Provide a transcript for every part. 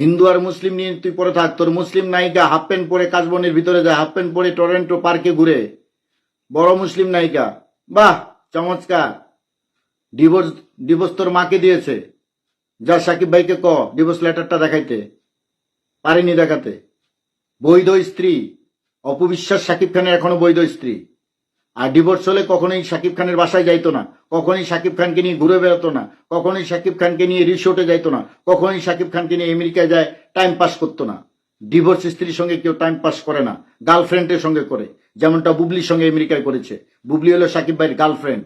হিন্দু আর মুসলিম নিয়ে তুই পরে থাক। তোর মুসলিম নায়িকা হাফ প্যান্ট পরে কাশবনের ভিতরে যায়, হাফ প্যান্ট পরে টরেন্টো পার্কে ঘুরে। বড় মুসলিম নায়িকা। বাহ, চমৎকার। ডিভোর্স ডিভোর্স তোর মাকে দিয়েছে। যা সাকিব ভাইকে ক, ডিভোর্স লেটারটা দেখাইতে। পারেনি দেখাতে। বৈধ স্ত্রী। অপবিশ্বাস সাকিব খানের এখনও বৈধ স্ত্রী। আর ডিভোর্স হলে কখনোই সাকিব খানের বাসায় যাইতো না, কখনোই সাকিব খানকে নিয়ে ঘুরে বেড়াতো না, কখনোই সাকিব খানকে নিয়ে রিসোর্টে যাইতো না, কখনোই সাকিব খানকে নিয়ে আমেরিকায় যায় টাইম পাস করতো না। ডিভোর্স স্ত্রীর সঙ্গে কেউ টাইম পাস করে না গার্লফ্রেন্ডের সঙ্গে করে, যেমনটা বুবলির সঙ্গে আমেরিকায় করেছে। বুবলি হলো সাকিব ভাইয়ের গার্লফ্রেন্ড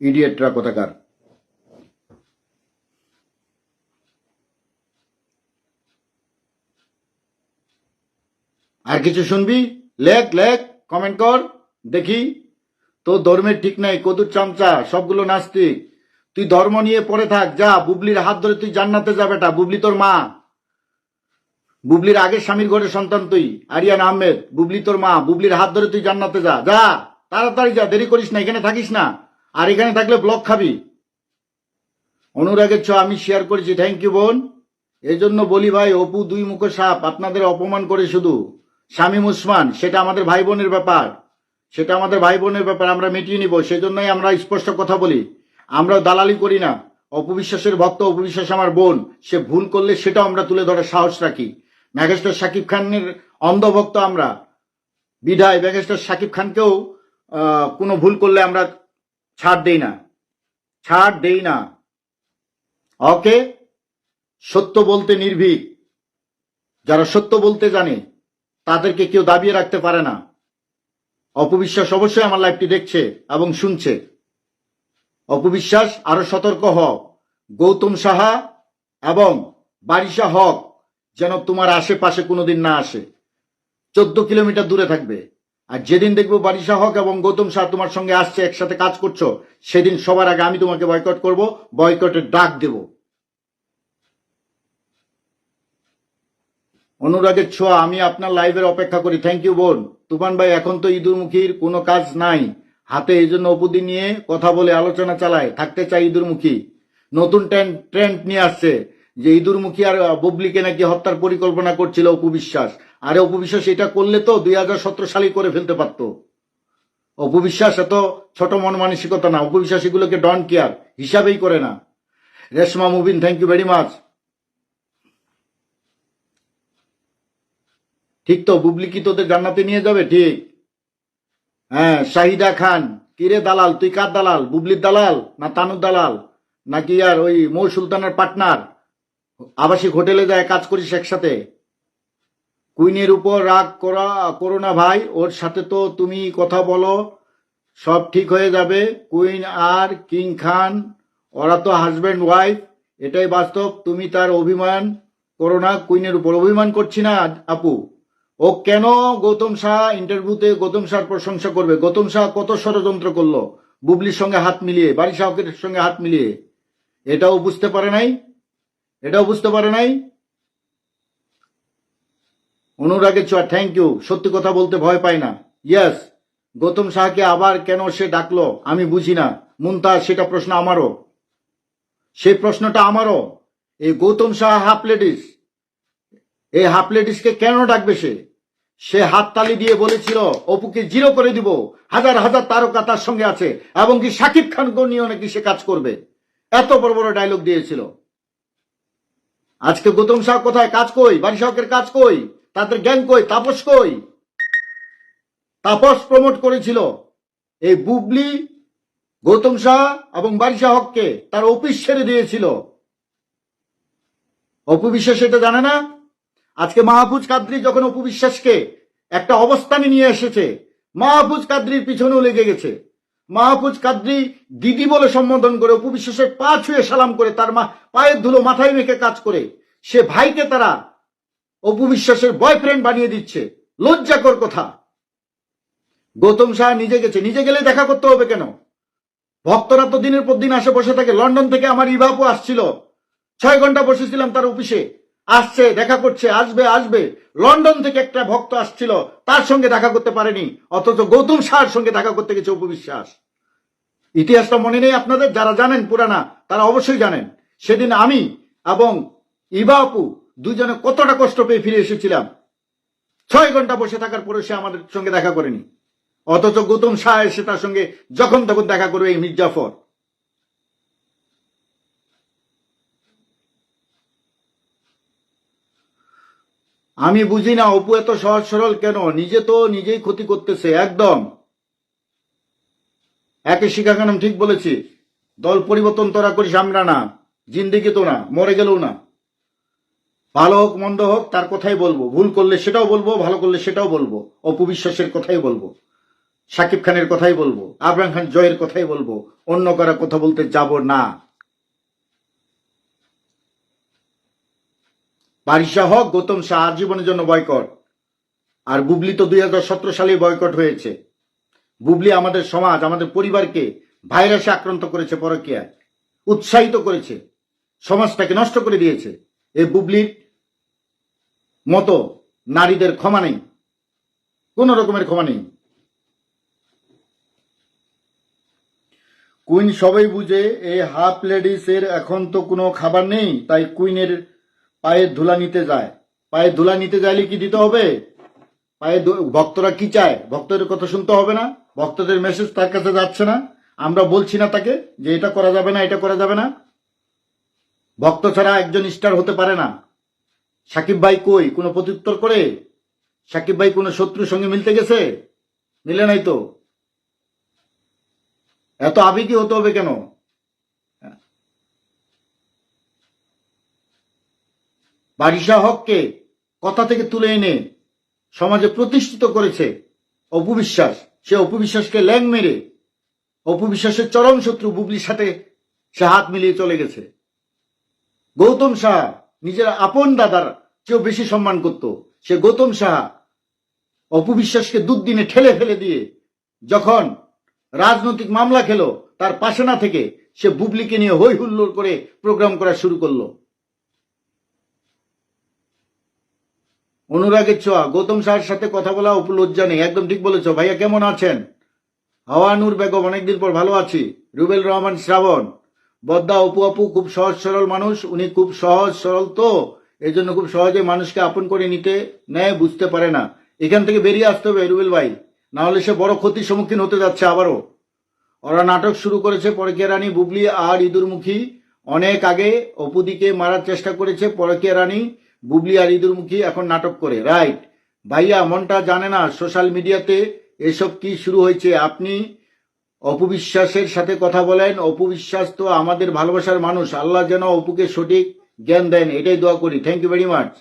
ইডিয়েটরা কোথাকার? আর কিছু শুনবি? লেখ লেখ। কমেন্ট কর, দেখি। তো ধর্মের ঠিক নাই, কদুর চামচা, সবগুলো নাস্তিক। তুই ধর্ম নিয়ে পড়ে থাক, যা, বুবলির হাত ধরে তুই জান্নাতে যা বেটা, বুবলি তোর মা। বুবলির আগের স্বামীর ঘরের সন্তান তুই, আরিয়ান আহমেদ, বুবলি তোর মা, বুবলির হাত ধরে তুই জান্নাতে যা যা, তাড়াতাড়ি যা, দেরি করিস না, এখানে থাকিস না, আর এখানে থাকলে ব্লক খাবি। অনুরাগের ছ আমি শেয়ার করেছি থ্যাংক ইউ বোন। এই জন্য বলি ভাই, অপু দুই মুখো সাপ, আপনাদের অপমান করে শুধু। শামীম উসমান, সেটা আমাদের ভাই বোনের ব্যাপার। সেটা আমাদের ভাই বোনের ব্যাপার, আমরা মিটিয়ে নিব, সেজন্যই আমরা স্পষ্ট কথা বলি। আমরা দালালি করি না। অপবিশ্বাসের ভক্ত, অপবিশ্বাস আমার বোন, সে ভুল করলে সেটাও আমরা তুলে ধরার সাহস রাখি। ম্যাগেস্টার শাকিব খানের অন্ধভক্ত আমরা। বিধায় ম্যাগেস্টার শাকিব খানকেও কোনো ভুল করলে আমরা ছাড় দেই না। ছাড় দেই না। ওকে? সত্য বলতে নির্ভীক। যারা সত্য বলতে জানে তাদেরকে কেউ দাবিয়ে রাখতে পারে না। অপবিশ্বাস অবশ্যই আমার লাইভটি দেখছে এবং শুনছে। অপবিশ্বাস, আরও সতর্ক হও। গৌতম সাহা এবং বারিশা হক যেন তোমার আশেপাশে কোনোদিন না আসে। চোদ্দ কিলোমিটার দূরে থাকবে। আর যেদিন দেখব বারিশা হক এবং গৌতম শাহ তোমার সঙ্গে আসছে, একসাথে কাজ করছ, সেদিন সবার আগে আমি তোমাকে বয়কট করব, বয়কটের ডাক দেব। অনুরাগের ছোঁয়া, আমি আপনার লাইভের অপেক্ষা করি। থ্যাংক ইউ বোন। তুফান ভাই, এখন তো ইঁদুরমুখীর কোনো কাজ নাই। হাতে এই জন্য অপুদি নিয়ে কথা বলে আলোচনা চালায়। থাকতে চাই ইঁদুরমুখী। নতুন ট্রেন্ড ট্রেন্ড নিয়ে আসছে যে ইঁদুরমুখী আর বুবলিকে নাকি হত্যার পরিকল্পনা করছিল অপু বিশ্বাস। আরে, অপু বিশ্বাস, এটা করলে তো দুই হাজার সতেরো সালে করে ফেলতে পারতো। অপু বিশ্বাস এত ছোট মন মানসিকতা না। অপু বিশ্বাস এগুলোকে ডন কেয়ার হিসাবেই করে না। Reshma Mubin thank you very much ঠিক তো, বুবলি কি তোদের জান্নাতে নিয়ে যাবে? ঠিক। হ্যাঁ শাহিদা খান। কিরে দালাল, তুই কার দালাল? বুবলির দালাল না তানুর দালাল? নাকি আর ওই মৌ সুলতানের পার্টনার? আবাসিক হোটেলে যায়, কাজ করিস একসাথে? কুইনের উপর রাগ করা, করো না ভাই, ওর সাথে তো তুমি কথা বলো, সব ঠিক হয়ে যাবে। কুইন আর কিং খান, ওরা তো হাজব্যান্ড, ওয়াইফ, এটাই বাস্তব, তুমি তার অভিমান করো না, কুইনের উপর অভিমান করছি না, আপু। ও কেন গৌতম শাহ ইন্টারভিউতে গৌতম শাহর প্রশংসা করবে? গৌতম শাহ কত ষড়যন্ত্র করল? বুবলির সঙ্গে হাত মিলিয়ে বাড়ি শাহকের সঙ্গে হাত মিলিয়ে। এটাও বুঝতে পারে নাই? এটাও বুঝতে পারে নাই? অনুরাগের ছোঁয়া থ্যাংক ইউ সত্যি কথা বলতে ভয় পায় না। ইয়াস গৌতম শাহকে আবার কেন সে ডাকলো আমি বুঝি না। মুনতাজ, সেটা প্রশ্ন আমারও। সেই প্রশ্নটা আমারও। এই গৌতম শাহ হাফ লেডিস এই হাফ লেডিসকে কেন ডাকবে সে? সে হাততালি দিয়ে বলেছিল, অপুকে জিরো করে দিব। হাজার হাজার তারকা তার সঙ্গে আছে এবং কি সাকিব খানকেও নিয়ে নাকি সে কাজ করবে। এত বড় বড় ডায়লগ দিয়েছিল। আজকে গৌতম শাহ কোথায়? কাজ কই? বাড়ি শাহকের কাজ কই? তাদের গ্যাং কই? তাপস কই? তাপস প্রমোট করেছিল। এই বুবলি, গৌতম শাহ এবং বারিশা হককে তার অফিস ছেড়ে দিয়েছিল। অপু বিশ্বাস এটা জানে না? আজকে মাহফুজ কাদ্রি যখন অপু বিশ্বাসকে একটা অবস্থানে নিয়ে এসেছে, মাহফুজ কাদ্রির পিছনেও লেগে গেছে। মাহফুজ কাদ্রি দিদি বলে সম্বোধন করে অপু বিশ্বাসের পা ছুঁয়ে সালাম করে, তার মা পায়ের ধুলো মাথায় মেখে কাজ করে। সে ভাইকে তারা অপু বিশ্বাসের বয়ফ্রেন্ড বানিয়ে দিচ্ছে। লজ্জাকর কথা। গৌতম শাহ নিজে গেছে। নিজে গেলে দেখা করতে হবে কেন? ভক্তরা তো দিনের পর দিন আসে বসে থাকে। লন্ডন থেকে আমার ইভাপু আসছিল। ছয় ঘণ্টা বসেছিলাম তার অফিসে। আসছে, দেখা করছে, আসবে আসবে। লন্ডন থেকে একটা ভক্ত আসছিল, তার সঙ্গে দেখা করতে পারেনি, অথচ গৌতম শাহর সঙ্গে দেখা করতে গেছে উপবিশ্বাস ইতিহাসটা মনে নেই আপনাদের? যারা জানেন পুরানা, তারা অবশ্যই জানেন। সেদিন আমি এবং ইবা আপু দুজনে কতটা কষ্ট পেয়ে ফিরে এসেছিলাম। ছয় ঘণ্টা বসে থাকার পরে সে আমাদের সঙ্গে দেখা করেনি। অথচ গৌতম শাহ এসে তার সঙ্গে যখন তখন দেখা করবে এই মির্জাফর। আমি বুঝি না, অপু এত সহজ সরল কেন? নিজে তো নিজেই ক্ষতি করতেছে, একদম। একে শিখা খানম ঠিক বলেছি, দল পরিবর্তন তোরা করিস, আমরা না। জিন্দিগি তো না, মরে গেলেও না। ভালো হোক, মন্দ হোক, তার কথাই বলব। ভুল করলে সেটাও বলব, ভালো করলে সেটাও বলব। অপবিশ্বাসের কথাই বলব। সাকিব খানের কথাই বলব। আবরাম খান জয়ের কথাই বলব। অন্য কারা কথা বলতে যাব না। বারিশা হক গৌতম শাহ আজীবনের জন্য বয়কট। আর বুবলি তো দুই হাজার সতেরো সালে বয়কট হয়েছে। বুবলি আমাদের সমাজ, আমাদের পরিবারকে ভাইরাসে আক্রান্ত করেছে পরকীয়ায়। উৎসাহিত করেছে। সমাজটাকে নষ্ট করে দিয়েছে। এই বুবলির মতো নারীদের ক্ষমা নেই। কোন রকমের ক্ষমা নেই। কুইন সবাই বুঝে, এই হাফ লেডিস এর এখন তো কোনো খাবার নেই, তাই কুইনের পায়ে ধুলা নিতে যায়। পায়ে ধুলা নিতে যাইলে কি দিতে হবে? পায়ে ভক্তরা কি চায়? ভক্তদের কথা শুনতে হবে না। ভক্তদের মেসেজ তার কাছে যাচ্ছে না। আমরা বলছি না তাকে যে এটা করা যাবে না, এটা করা যাবে না। ভক্ত ছাড়া একজন স্টার হতে পারে না। সাকিব ভাই কই? কোনো প্রত্যুত্তর করে? সাকিব ভাই কোনো শত্রুর সঙ্গে মিলতে গেছে? মিলে নাই তো। এত আবেগী হতে হবে কেন? বারিশা হককে কথা থেকে তুলে এনে সমাজে প্রতিষ্ঠিত করেছে অপবিশ্বাস। সে অপবিশ্বাসকে ল্যাং মেরে অপবিশ্বাসের চরম শত্রু বুবলির সাথে সে হাত মিলিয়ে চলে গেছে। গৌতম শাহ নিজের আপন দাদার চেয়েও বেশি সম্মান করত। সে গৌতম শাহ অপবিশ্বাসকে দুদিনে ঠেলে ফেলে দিয়ে যখন রাজনৈতিক মামলা খেলো, তার পাশে না থেকে সে বুবলিকে নিয়ে হই হুল্লোড় করে প্রোগ্রাম করা শুরু করল। অনুরাগের ছোঁয়া। গৌতম শাহের সাথে কথা বলা উপলজ্জা নেই। একদম ঠিক বলেছ। ভাইয়া, কেমন আছেন? হাওয়ানুর বেগম, অনেকদিন পর ভালো আছি। রুবেল রহমান শ্রাবণ। বদ্দা অপু আপু খুব সহজ সরল মানুষ। উনি খুব সহজ সরল তো। এই জন্য খুব সহজে মানুষকে আপন করে নিতে, নেয়, বুঝতে পারে না। এখান থেকে বেরিয়ে আসতে হবে রুবেল ভাই। না হলে সে বড় ক্ষতির সম্মুখীন হতে যাচ্ছে আবারও। ওরা নাটক শুরু করেছে পরকিয়া রানী বুবলি আর ইঁদুরমুখী। অনেক আগে অপুদিকে মারার চেষ্টা করেছে পরকিয়া রানী। বুবলি আর ইঁদুরমুখী এখন নাটক করে। রাইট ভাইয়া, মনটা জানে না সোশ্যাল মিডিয়াতে এসব কি শুরু হয়েছে। আপনি অপবিশ্বাসের সাথে কথা বলেন। অপবিশ্বাস তো আমাদের ভালোবাসার মানুষ। আল্লাহ যেন অপুকে সঠিক জ্ঞান দেন, এটাই দোয়া করি। থ্যাংক ইউ ভেরি মাচ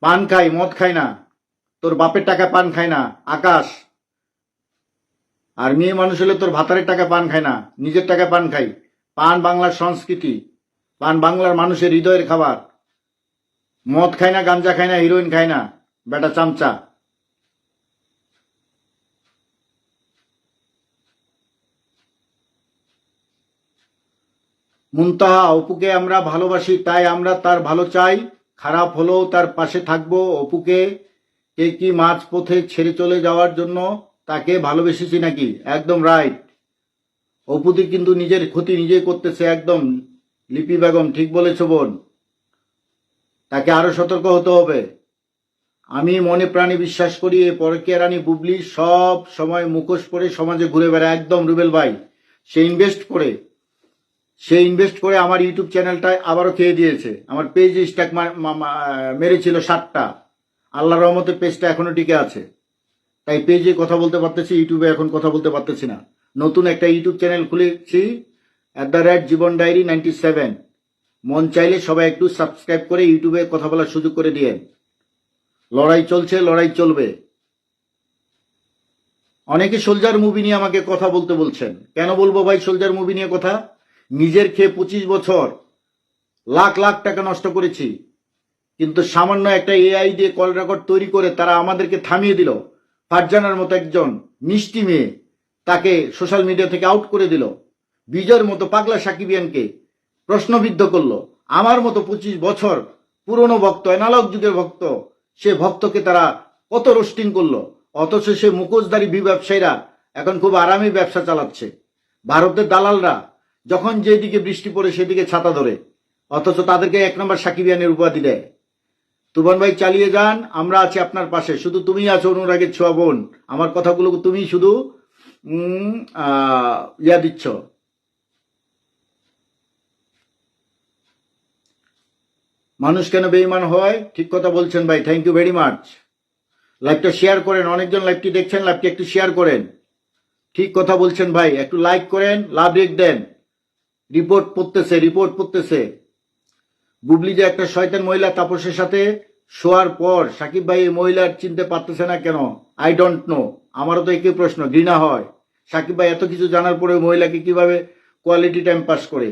পান খাই, মদ খাই না। তোর বাপের টাকা পান খায় না। আকাশ। আর মেয়ে মানুষ হলে তোর ভাতারের টাকা পান খায় না। নিজের টাকা পান খাই। পান বাংলার সংস্কৃতি। পান বাংলার মানুষের হৃদয়ের খাবার। মদ খায় না, গাঞ্জা খায় না হিরোইন খায় না, বেটা চামচা। মুনতাহা, অপুকে আমরা ভালোবাসি, তাই আমরা তার ভালো চাই। খারাপ হলেও তার পাশে থাকব। অপুকে কে কি মাঝ পথে ছেড়ে চলে যাওয়ার জন্য তাকে ভালোবেসেছি নাকি? একদম রাইট অপুদি কিন্তু নিজের ক্ষতি নিজে করতেছে, একদম। লিপি বেগম, ঠিক বলেছ বোন। তাকে আরও সতর্ক হতে হবে। আমি মনে প্রাণে বিশ্বাস করি, এই পরকীয়া রানী বুবলি সব সময় মুখোশ পরে সমাজে ঘুরে বেড়ায়। একদম রুবেল ভাই, সে ইনভেস্ট করে, সে ইনভেস্ট করে আমার ইউটিউব চ্যানেলটায় আবারও খেয়ে দিয়েছে। আমার পেজ স্ট্যাক মেরেছিল ষাটটা। আল্লাহ রহমতে পেজটা এখনও টিকে আছে। তাই পেজে কথা বলতে পারতেছি ইউটিউবে এখন কথা বলতে পারতেছি না। নতুন একটা ইউটিউব চ্যানেল খুলেছি at the rate Jibon diary ninety seven মন চাইলে সবাই একটু সাবস্ক্রাইব করে ইউটিউবে কথা বলার সুযোগ করে দিয়েন। লড়াই চলছে, লড়াই চলবে। অনেকে সোলজার মুভি নিয়ে আমাকে কথা বলতে বলছেন। কেন বলব ভাই সোলজার মুভি নিয়ে কথা? নিজের খেয়ে পঁচিশ বছর, লাখ লাখ টাকা নষ্ট করেছি। কিন্তু সামান্য একটা এআই দিয়ে কল রেকর্ড তৈরি করে তারা আমাদেরকে থামিয়ে দিল। ফারজানার মতো একজন মিষ্টি মেয়ে তাকে সোশ্যাল মিডিয়া থেকে আউট করে দিল। বিজয়ের মতো পাগলা সাকিবিয়ানকে প্রশ্নবিদ্ধ করল। আমার মতো পঁচিশ বছর পুরনো ভক্ত অ্যানালগ যুগের ভক্ত, সে ভক্তকে তারা কত রোস্টিং করল। অথচ সে মুখোশধারী বি ব্যবসায়ীরা এখন খুব আরামে ব্যবসা চালাচ্ছে। ভারতের দালালরা যখন যেদিকে বৃষ্টি পড়ে সেদিকে ছাতা ধরে, অথচ তাদেরকে এক নম্বর সাকিবিয়ানের উপাধি দেয়। তুফান ভাই, চালিয়ে যান, আমরা আছি আপনার পাশে। শুধু তুমি আছো, অনুরাগের ছোঁয়া বোন। আমার কথাগুলো তুমি শুধু ইয়া দিচ্ছ। মানুষ কেন বেইমান হয়? ঠিক কথা বলছেন ভাই থ্যাংক ইউ ভেরি মাচ লাইভটা শেয়ার করেন, অনেকজন লাইভটি দেখছেন লাইভটি একটু শেয়ার করেন। ঠিক কথা বলছেন ভাই, একটু লাইক করেন, লাভ রেক দেন। রিপোর্ট পড়তেছে রিপোর্ট পড়তেছে। বুবলি যে একটা শয়তান মহিলা তাপসের সাথে শোয়ার পর, সাকিব ভাই এই মহিলার চিনতে পারতেছে না কেন? আই ডোন্ট নো আমারও তো একই প্রশ্ন, ঘৃণা হয়। সাকিব ভাই এত কিছু জানার পরে মহিলাকে কীভাবে কোয়ালিটি টাইম পাস করে?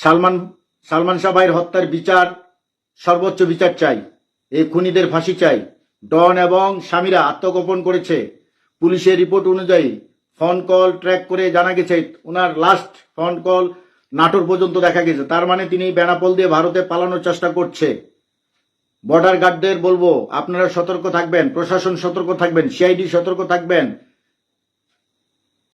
সালমান সালমান শাহ ভাইয়ের হত্যার বিচার, সর্বোচ্চ বিচার চাই। এই খুনিদের ফাঁসি চাই। ডন এবং স্বামীরা আত্মগোপন করেছে। পুলিশের রিপোর্ট অনুযায়ী ফোন কল ট্র্যাক করে জানা গেছে ওনার লাস্ট ফোন কল নাটোর পর্যন্ত দেখা গেছে। তার মানে তিনি বেনাপোল দিয়ে ভারতে পালানোর চেষ্টা করছে। বর্ডার গার্ডদের বলব, আপনারা সতর্ক থাকবেন, প্রশাসন সতর্ক থাকবেন, সিআইডি সতর্ক থাকবেন।